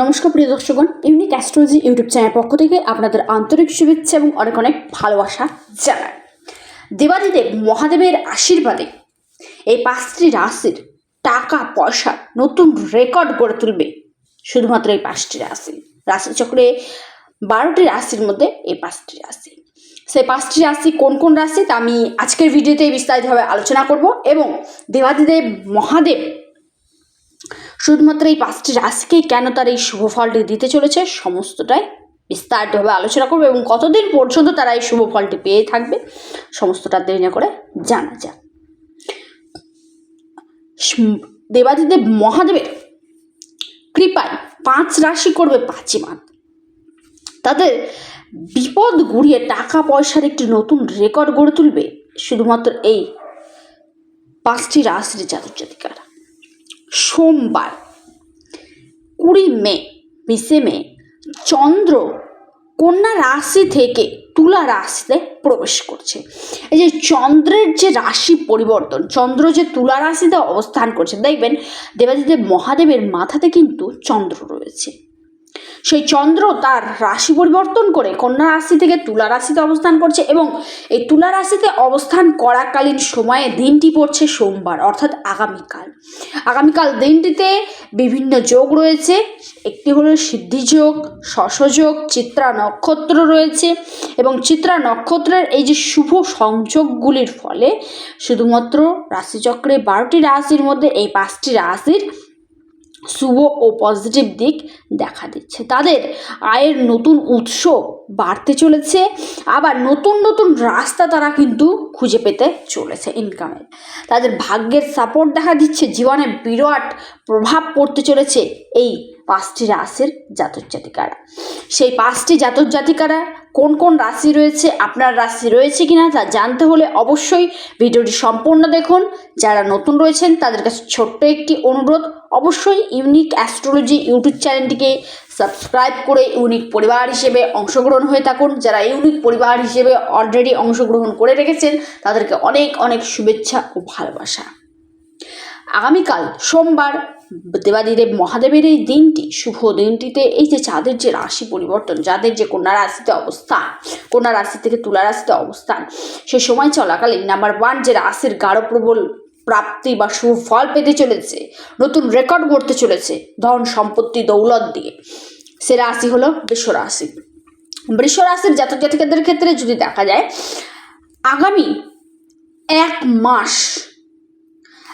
নমস্কার প্রিয় দর্শকগণ ইউনিক অ্যাস্ট্রোলজি ইউটিউব চ্যানেল পক্ষ থেকে আপনাদের আন্তরিক শুভেচ্ছা এবং অনেক অনেক ভালোবাসা জানাই। দেবাদিদেব মহাদেবের আশীর্বাদে এই পাঁচটি রাশির টাকা, পয়সা নতুন রেকর্ড গড়ে তুলবে শুধুমাত্র এই পাঁচটি রাশি। রাশিচক্রে বারোটি রাশির মধ্যে এই পাঁচটি রাশি। সেই পাঁচটি রাশি কোন কোন রাশি তা আমি আজকের ভিডিওতে বিস্তারিতভাবে আলোচনা করব এবং দেবাদিদেব মহাদেব শুধুমাত্র এই পাঁচটি রাশিকেই কেন তার এই শুভ ফলটি দিতে চলেছে সমস্তটাই বিস্তারিতভাবে আলোচনা করবে এবং কতদিন পর্যন্ত তারা এই শুভ ফলটি পেয়ে থাকবে সমস্তটা দেরি না করে জানা যাক। দেবাদিদেব মহাদেবের কৃপায় পাঁচ রাশি করবে পাঁচই মাত তাদের বিপদ গুড়িয়ে টাকা পয়সার একটি নতুন রেকর্ড গড়ে তুলবে শুধুমাত্র এই পাঁচটি রাশির জাতক জাতিকারা সোমবার, কুড়ি মে, বিশে মে, চন্দ্র কন্যা রাশি থেকে তুলা রাশিতে প্রবেশ করছে। এই যে চন্দ্রের যে রাশি পরিবর্তন, চন্দ্র যে তুলা রাশিতে অবস্থান করছে, দেখবেন দেবাদিদেব মহাদেবের মাথাতে কিন্তু চন্দ্র রয়েছে। সেই চন্দ্র তার রাশি পরিবর্তন করে কন্যা রাশি থেকে তুলা রাশিতে অবস্থান করছে এবং এই তুলা রাশিতে অবস্থান করাকালীন সময়ে দিনটি পড়ছে সোমবার, অর্থাৎ আগামীকাল। আগামীকাল দিনটিতে বিভিন্ন যোগ রয়েছে। একটি হলো সিদ্ধিযোগ শশযোগ চিত্রা নক্ষত্র রয়েছে এবং চিত্রা নক্ষত্রের এই যে শুভ সংযোগগুলির ফলে শুধুমাত্র রাশিচক্রে বারোটি রাশির মধ্যে এই পাঁচটি রাশির শুভ ও পজিটিভ দিক দেখা দিচ্ছে। তাদের আয়ের নতুন উৎস বাড়তে চলেছে, আবার নতুন নতুন রাস্তা তারা কিন্তু খুঁজে পেতে চলেছে ইনকামের তাদের ভাগ্যের সাপোর্ট দেখা দিচ্ছে, জীবনে বিরাট প্রভাব পড়তে চলেছে এই পাঁচটি রাশির জাতক জাতিকারা সেই পাঁচটি জাতক জাতিকারা কোন কোন রাশি রয়েছে, আপনার রাশি রয়েছে কিনা তা জানতে হলে অবশ্যই ভিডিওটি সম্পূর্ণ দেখুন। যারা নতুন রয়েছেন, তাদের কাছে ছোট্ট একটি অনুরোধ, অবশ্যই ইউনিক অ্যাস্ট্রোলজি ইউটিউব চ্যানেলটিকে সাবস্ক্রাইব করে ইউনিক পরিবার হিসেবে অংশগ্রহণ হয়ে থাকুন। যারা ইউনিক পরিবার হিসেবে অলরেডি অংশগ্রহণ করে রেখেছেন, তাদেরকে অনেক অনেক শুভেচ্ছা ও ভালোবাসা। আগামীকাল সোমবার দেবাদিদেব মহাদেবের এই দিনটি, শুভ দিনটিতে এই যে চাঁদের যে রাশি পরিবর্তন যাদের যে কন্যা রাশিতে অবস্থান, কন্যা রাশি থেকে তুলা রাশিতে অবস্থান, সে সময় চলাকালীন নাম্বার ওয়ান যে রাশির গাঢ় প্রবল প্রাপ্তি বা শুভ ফল পেতে চলেছে, নতুন রেকর্ড গড়তে চলেছে, ধন সম্পত্তি দৌলত দিয়ে। সে রাশি হলো বৃষ রাশি। বৃষ রাশির জাতক জাতিকাদের ক্ষেত্রে যদি দেখা যায়, আগামী এক মাস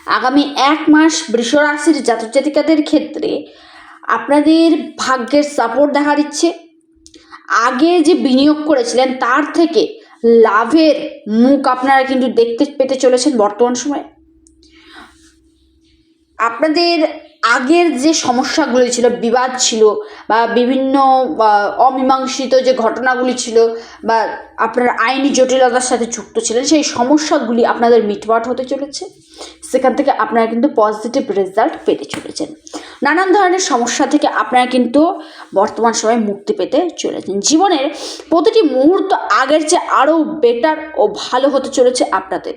আগামী এক মাস বৃষ রাশির জাতক জাতিকাদের ক্ষেত্রে আপনাদের ভাগ্যের সাপোর্ট দেখা দিচ্ছে। আগে যে বিনিয়োগ করেছিলেন, তার থেকে লাভের মুখ আপনারা কিন্তু দেখতে পেতে চলেছেন বর্তমান সময়ে। আপনাদের আগের যে সমস্যাগুলি ছিল, বিবাদ ছিল বা বিভিন্ন অমীমাংসিত যে ঘটনাগুলি ছিল বা আপনার আইনি জটিলতার সাথে যুক্ত ছিলেন, সেই সমস্যাগুলি আপনাদের মিটমাট হতে চলেছে। সেখান থেকে আপনারা কিন্তু পজিটিভ রেজাল্ট পেতে চলেছেন। নানান ধরনের সমস্যা থেকে আপনারা কিন্তু বর্তমান সময়ে মুক্তি পেতে চলেছেন। জীবনের প্রতিটি মুহূর্ত আগের চেয়ে আরও বেটার ও ভালো হতে চলেছে আপনাদের।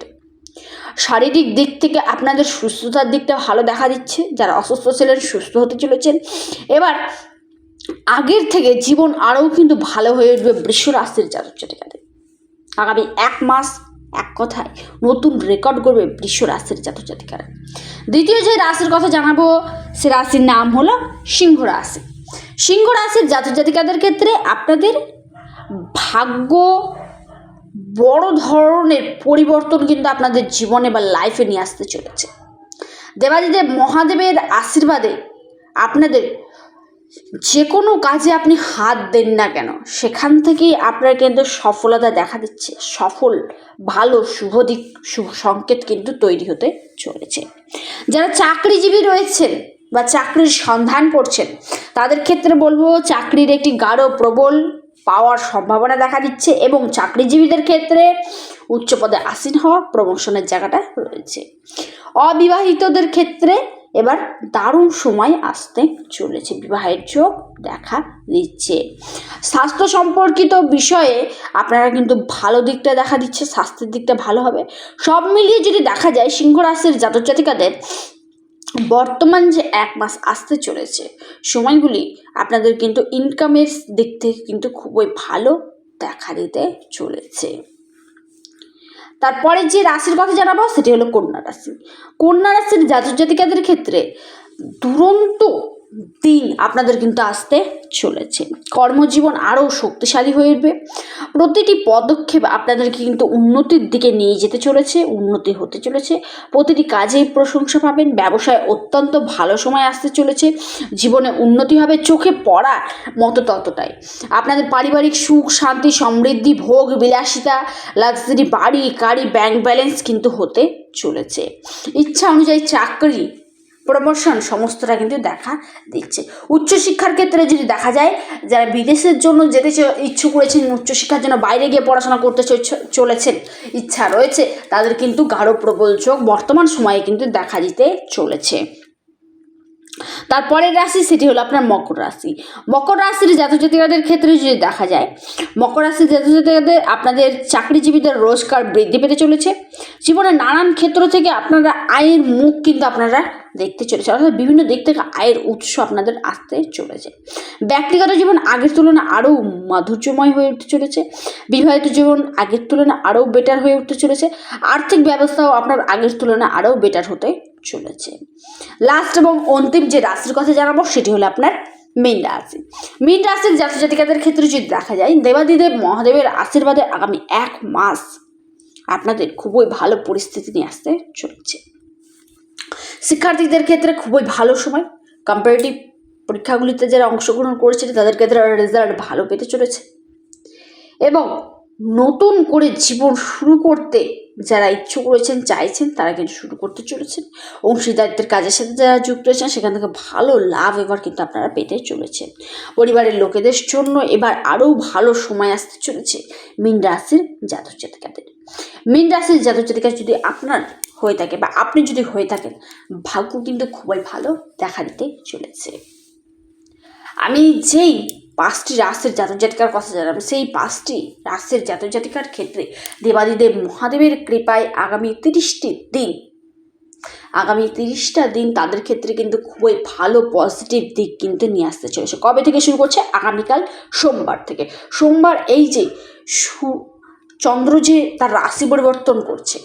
শারীরিক দিক থেকে আপনাদের সুস্থতার দিকটা ভালো দেখা দিচ্ছে, যারা অসুস্থ ছিলেন সুস্থ হতে চলেছেন। এবার আগের থেকে জীবন আরও কিন্তু ভালো হয়ে উঠবে বৃষ রাশির জাতক জাতিকাদের। আগামী এক মাস এক কথায় নতুন রেকর্ড করবে বৃষ রাশির জাতক জাতিকারা দ্বিতীয় যে রাশির কথা জানাব, সে রাশির নাম হলো সিংহ রাশি। সিংহ রাশির জাতক জাতিকাদের ক্ষেত্রে আপনাদের ভাগ্য বড় ধরনের পরিবর্তন কিন্তু আপনাদের জীবনে বা লাইফে নিয়ে আসতে চলেছে। দেবাদিদেব মহাদেবের আশীর্বাদে আপনাদের যে কোনো কাজে আপনি হাত দেন না কেন, সেখান থেকেই আপনার কিন্তু সফলতা দেখা দিচ্ছে। সফল, ভালো, শুভ দিক, শুভ সংকেত কিন্তু তৈরি হতে চলেছে। যারা চাকরিজীবী রয়েছেন বা চাকরির সন্ধান করছেন, তাদের ক্ষেত্রে বলব চাকরির একটি গাঢ়, প্রবল পাওয়ার সম্ভাবনা দেখা দিচ্ছে এবং চাকরিজীবীদের ক্ষেত্রে উচ্চ পদে আসীন হওয়া প্রমোশনের জায়গাটা রয়েছে। অবিবাহিতদের ক্ষেত্রে এবার দারুণ সময় আসতে চলেছে। বিবাহের চোখ দেখা দিচ্ছে। স্বাস্থ্য সম্পর্কিত বিষয়ে আপনারা কিন্তু ভালো দিকটা দেখা দিচ্ছে, স্বাস্থ্যের দিকটা ভালো হবে। সব মিলিয়ে যদি দেখা যায়, সিংহ রাশির জাতক জাতিকাদের বর্তমান যে এক মাস আসতে চলেছে, সময়গুলি আপনাদের কিন্তু ইনকামের দিক থেকে কিন্তু খুবই ভালো দেখা দিতে চলেছে। তারপরে যে রাশির কথা জানাব সেটি হলো কন্যা রাশি। কন্যা রাশির জাতক জাতিকাদের ক্ষেত্রে দুরন্ত দিন আপনাদের কিন্তু আসতে চলেছে। কর্মজীবন আরও শক্তিশালী হয়ে উঠবে। প্রতিটি পদক্ষেপ আপনাদেরকে কিন্তু উন্নতির দিকে নিয়ে যেতে চলেছে, উন্নতি হতে চলেছে। প্রতিটি কাজেই প্রশংসা পাবেন, ব্যবসায় অত্যন্ত ভালো সময় আসতে চলেছে, জীবনে উন্নতি হবে, চোখে পড়া মতো ততটাই। আপনাদের পারিবারিক সুখ, শান্তি, সমৃদ্ধি, ভোগ, বিলাসিতা লাক্সারি বাড়ি, গাড়ি ব্যাংক ব্যালেন্স কিন্তু হতে চলেছে। ইচ্ছা অনুযায়ী চাকরি প্রমোশন সমস্তটা কিন্তু দেখা দিচ্ছে। উচ্চশিক্ষার ক্ষেত্রে যদি দেখা যায়, যারা বিদেশের জন্য যেতে ইচ্ছুক করেছেন উচ্চশিক্ষার জন্য বাইরে গিয়ে পড়াশোনা করতে চলেছেন, ইচ্ছা রয়েছে, তাদের কিন্তু গাঢ় প্রবল চোখ বর্তমান সময়ে কিন্তু দেখা দিতে চলেছে। তারপরের রাশি সেটি হলো আপনার মকর রাশি। মকর রাশির জাতক জাতিকাদের ক্ষেত্রে যদি দেখা যায়, মকর রাশির জাতক জাতিকাদের আপনাদের চাকরিজীবীদের রোজগার বৃদ্ধি পেতে চলেছে। জীবনের নানান ক্ষেত্র থেকে আপনারা আয়ের মুখ কিন্তু আপনারা দেখতে চলেছে। অর্থাৎ বিভিন্ন দিক থেকে আয়ের উৎস আপনাদের আসতে চলেছে। ব্যক্তিগত জীবন আগের তুলনায় আরও মাধুর্যময় হয়ে উঠতে চলেছে। বিবাহিত জীবন আগের তুলনায় আরও বেটার হয়ে উঠতে চলেছে। আর্থিক ব্যবস্থাও আপনার আগের তুলনায় আরও বেটার হতে চলেছে। লাস্ট এবং অন্তিম যে রাশির কথা জানাব, সেটি হলো আপনার মীন রাশি। মীন রাশির জাতক জাতিকাদের ক্ষেত্রে যদি দেখা যায়, দেবাদিদেব মহাদেবের আশীর্বাদে আগামী এক মাস আপনাদের খুবই ভালো পরিস্থিতি নিয়ে আসতে চলেছে। শিক্ষার্থীদের ক্ষেত্রে খুবই ভালো সময়। কম্পারেটিভ পরীক্ষাগুলিতে যারা অংশগ্রহণ করেছিল তাদের ক্ষেত্রে রেজাল্ট ভালো পেতে চলেছে। এবং নতুন করে জীবন শুরু করতে যারা ইচ্ছুক রয়েছেন, চাইছেন, তারা কিন্তু শুরু করতে চলেছেন। অংশীদারিত্বের কাজের সাথে যারা যুক্ত রয়েছেন, সেখান থেকে ভালো লাভ এবার কিন্তু আপনারা পেতে চলেছেন। পরিবারের লোকেদের জন্য এবার আরও ভালো সময় আসতে চলেছে মীন রাশির জাতক জাতিকাদের মীন রাশির জাতক জাতিকা যদি আপনার হয়ে থাকে বা আপনি যদি হয়ে থাকেন, ভাগ্য কিন্তু খুবই ভালো দেখা দিতে চলেছে। আমি যেই পাঁচটি রাশির জাতক জাতিকার কথা জানাব সেই পাঁচটি রাশির জাতক জাতিকার ক্ষেত্রে দেবাদিদেব মহাদেবের কৃপায় আগামী তিরিশটি দিন, আগামী তিরিশটা দিন তাদের ক্ষেত্রে কিন্তু খুবই ভালো পজিটিভ দিক কিন্তু নিয়ে আসতে চলেছে। কবে থেকে শুরু করছে? আগামীকাল সোমবার থেকে। সোমবার এই যে চন্দ্র যে তার রাশি পরিবর্তন করছে,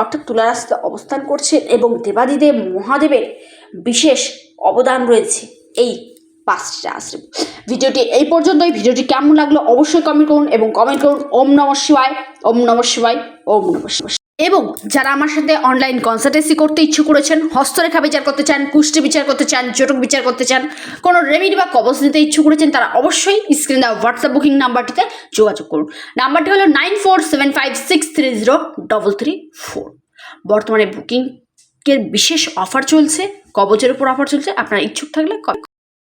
অর্থাৎ তুলা রাশিতে অবস্থান করছে এবং দেবাদিদেব মহাদেবের বিশেষ অবদান রয়েছে, এই পাঁচটি রাশি ভিডিওটি এই পর্যন্তই। ভিডিওটি কেমন লাগল অবশ্যই কমেন্ট করুন এবং কমেন্ট করুন ওম নম শিবায়, ওম নম শিবায়, ওম নম শিবায়। এবং যারা আমার সাথে অনলাইন কনসালটেন্সি করতে ইচ্ছুক করেছেন, হস্তরেখা বিচার করতে চান, কুষ্টি বিচার করতে চান, জটক বিচার করতে চান, কোনো রেমিডি বা কবচ নিতে ইচ্ছুক করেছেন, তারা অবশ্যই স্ক্রিন দেওয়া হোয়াটসঅ্যাপ বুকিং নাম্বারটিতে যোগাযোগ করুন। নাম্বারটি হলো nine four seven five six three zero double three four বর্তমানে বুকিংয়ের বিশেষ অফার চলছে, কবচের উপর অফার চলছে, আপনারা ইচ্ছুক থাকলে